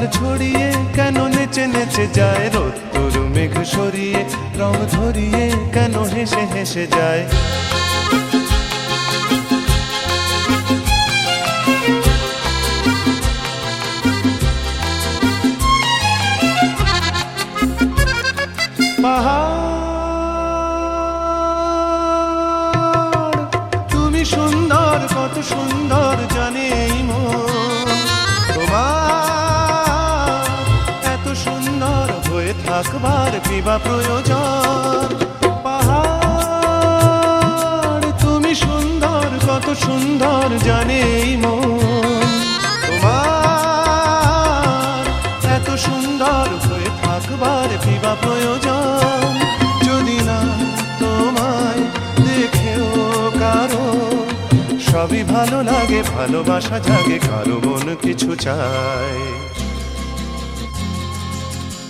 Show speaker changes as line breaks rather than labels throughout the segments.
জল ছড়িয়ে কেন নেচে নেচে যায়? রোদ্দুর মেঘ সরিয়ে, রং ধরিয়ে কেন হেসে হেসে যায়? কিবা প্রয়োজন। পাহাড়, তুমি সুন্দর, কত সুন্দর জানে মন। তোমার এত সুন্দর হয়ে থাকবার কিবা প্রয়োজন? যদি না তোমায় দেখেও কারও, সবই ভালো লাগে, ভালোবাসা জাগে, কারও মন কিছু চায়।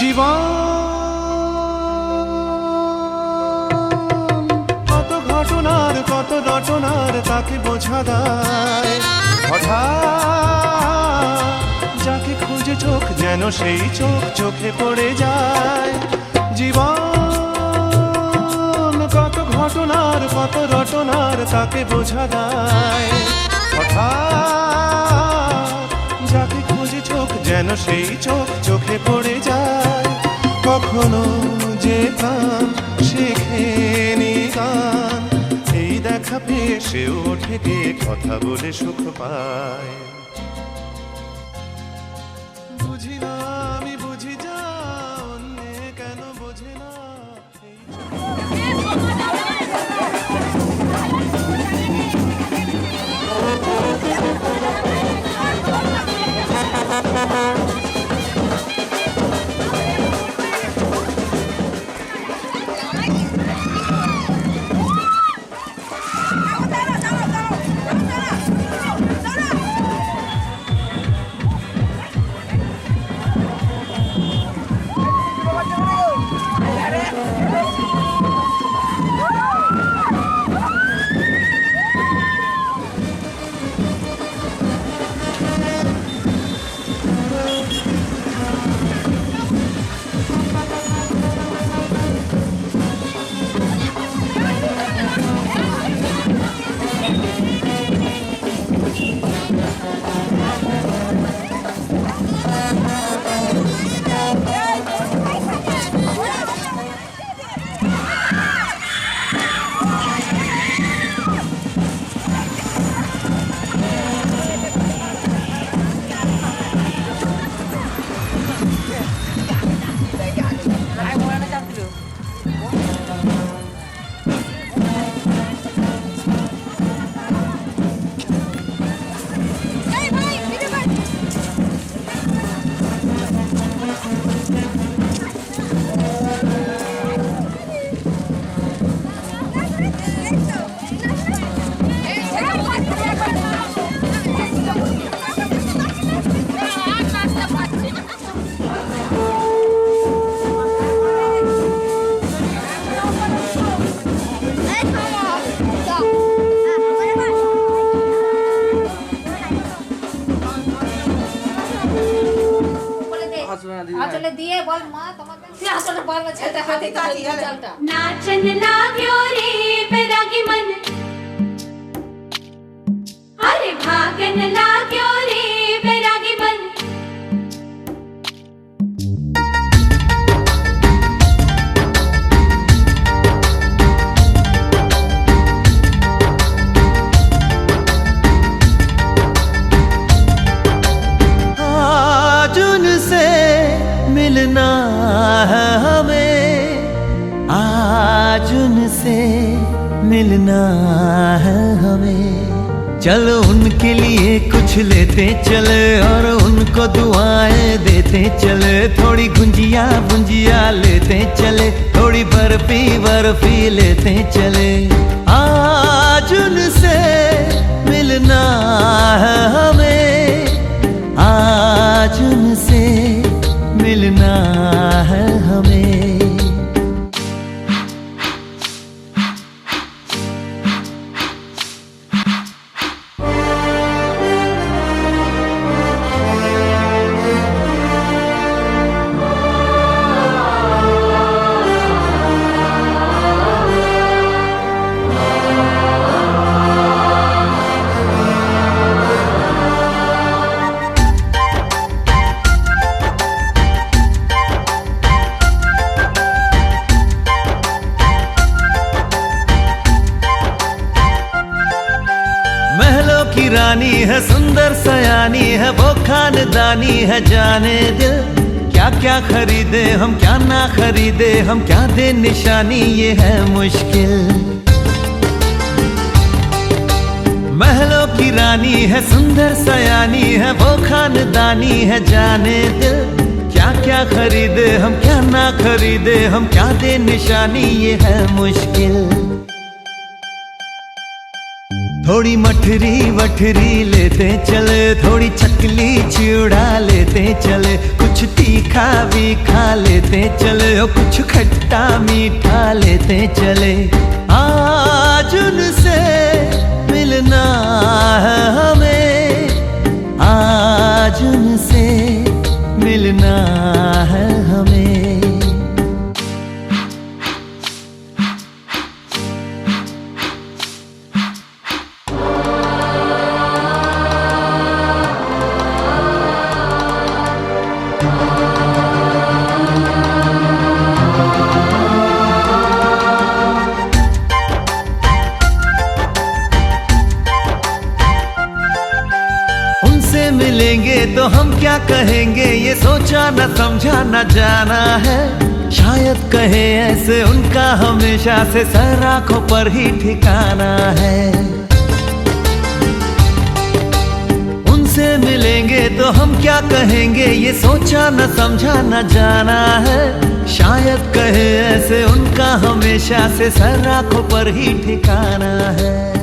জীবন, কত ঘটনার, কত রটনার তাকে বোঝা দেয় হঠাৎ যাকে খুঁজে চোখ যেন সেই চোখ চোখে পড়ে যায়। জীবন, কত ঘটনার, কত রটনার, তাকে বোঝা দেয় হঠাৎ যেন সেই চোখ চোখে পড়ে যায়। কখনো যে প্রাণ শেখেনি গান। এই দেখা পেয়ে সে ওঠে কথা বলে সুখ পায়।
पति
का
जी
चलता।
नाचन लाग्यो रे बैरागी मन। अरे भागन
ला उनसे मिलना है हमें। चलो उनके लिए कुछ लेते, चले और उनको दुआएँ देते। चले थोड़ी गुंजिया गुंजिया लेते, चले थोड़ी बर्फ़ी बर्फ़ी लेते, चले। आज उनसे मिलना है हमें। आज उनसे मिलना है हमें। खानदानी है जाने दिल। क्या क्या खरीदे हम, क्या ना खरीदे हम, क्या दे निशानी, ये है मुश्किल। महलों की रानी है, सुंदर सयानी है, वो खानदानी है जाने दिल। क्या क्या खरीदे हम, क्या ना खरीदे हम, क्या दे निशानी, ये है मुश्किल। थोड़ी मठरी वठरी लेते चले, थोड़ी चकली चिड़ा लेते चले, कुछ तीखा भी खा लेते चले, और कुछ खट्टा मीठा लेते चले। आज उनसे मिलना है हमें, आज उनसे क्या कहेंगे? ये सोचा न, समझा न, जाना है। शायद कहे ऐसे, उनका हमेशा से सर आँखों पर ही ठिकाना है। उनसे मिलेंगे तो हम क्या कहेंगे? ये सोचा न, समझा न, जाना है। शायद कहे ऐसे, उनका हमेशा से सर आँखों पर ही ठिकाना है।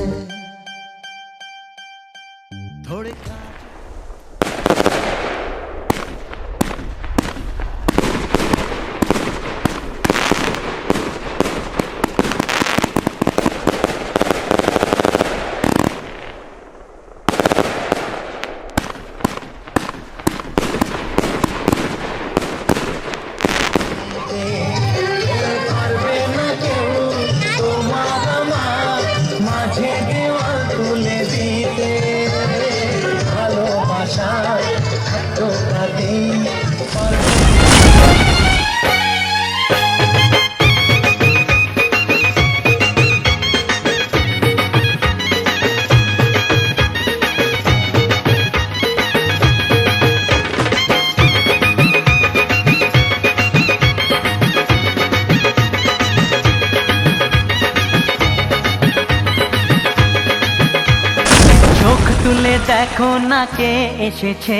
চোখ তুলে দেখো না কে এসেছে।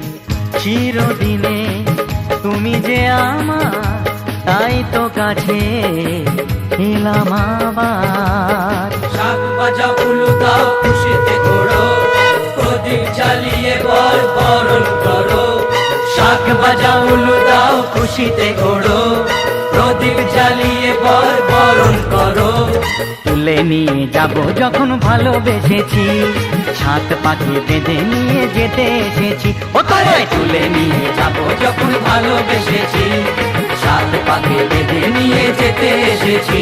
চিরদিনে তুমি যে আমার, তাই তো কাছে এলাম আবার।
শাক বাজা দাও খুশিতে করো প্রদীপ জ্বালিয়ে বল বরণ করো। শাক বাজা উলু দাও খুশিতে করো প্রদীপ জ্বালিয়ে বর বরণ করো।
তুলে নিয়ে যাব যখন ভালোবেসেছি। ছাত পাখি বেঁধে নিয়ে যেতে এসেছি। ও তুলে! নিয়ে যাব
যখন ভালোবেসেছি। ছাত পাখি বেঁধে নিয়ে যেতে এসেছি।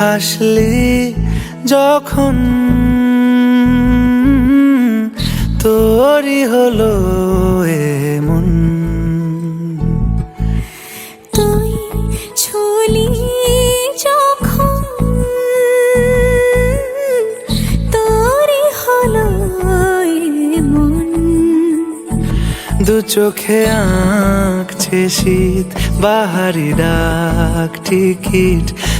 হাসলি যখন তোরই হলো এমন।
তুই ছুলি যখন তোরই হলো
দু চোখে আঁকছে শীত বাহারি ডাক টিকিট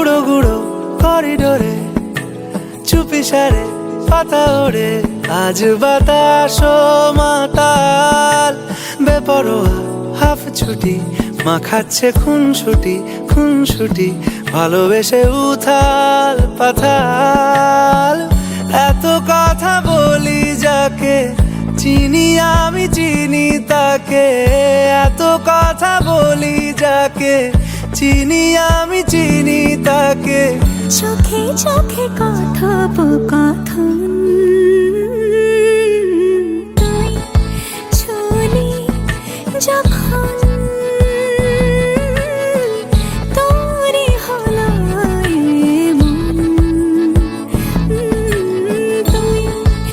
গুঁড়ো গুঁড়ো করিডোরে, চুপি সারে পাতা ওড়ে। আজ বাতাস মাতাল, বেপরোয়া হাফ ছুটি মাখাচ্ছে খুন ছুটি খুন ছুটি ভালোবেসে উথাল পাথাল। এত কথা বলি যাকে, চিনি আমি, চিনি তাকে। এত কথা বলি যাকে চিনি আমি চিনি তাকে।
চোখে চোখে কথোপকথন।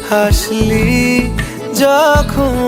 হাসলি যখন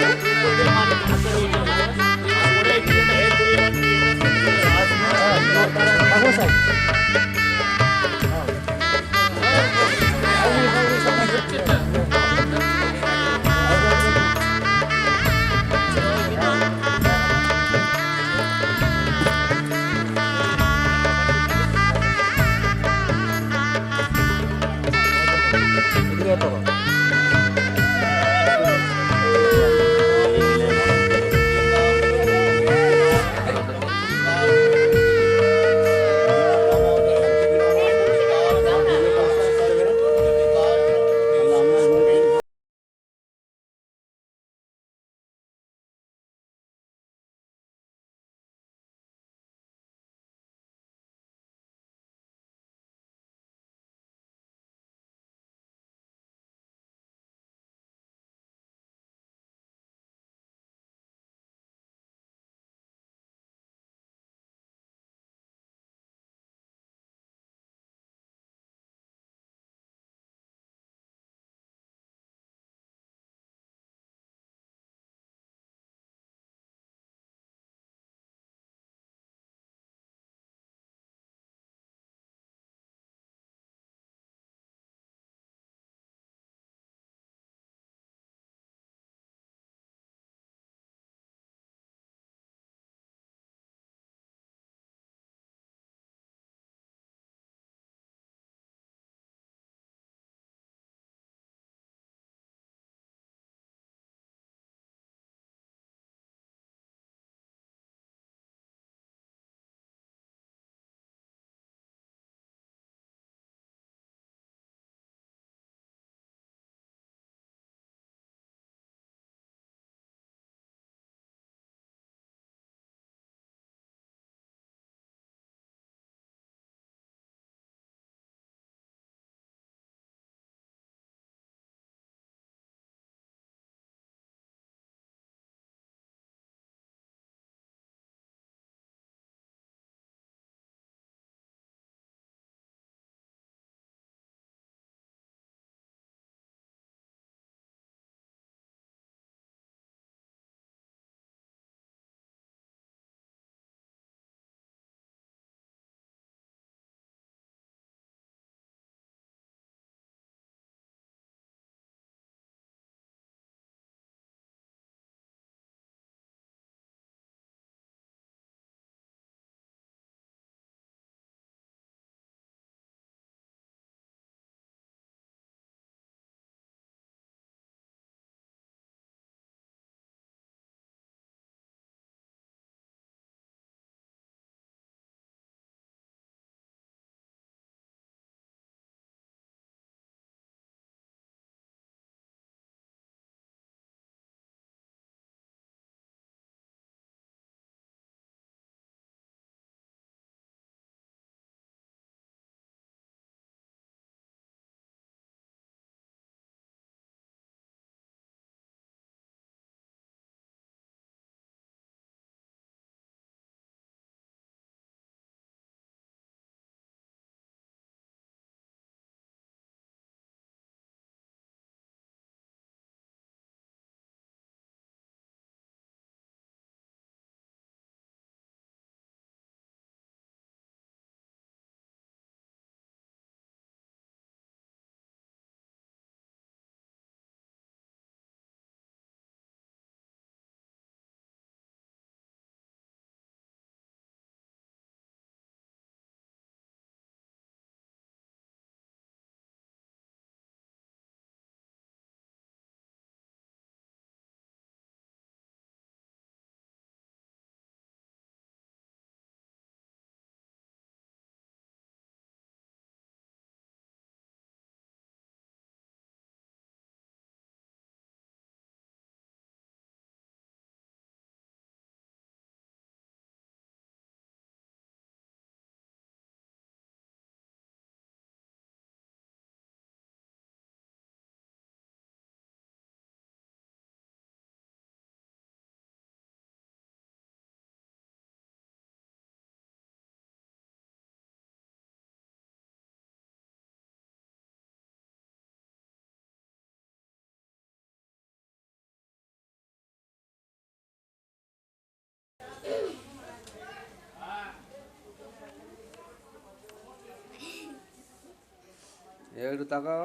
একটু তাকাও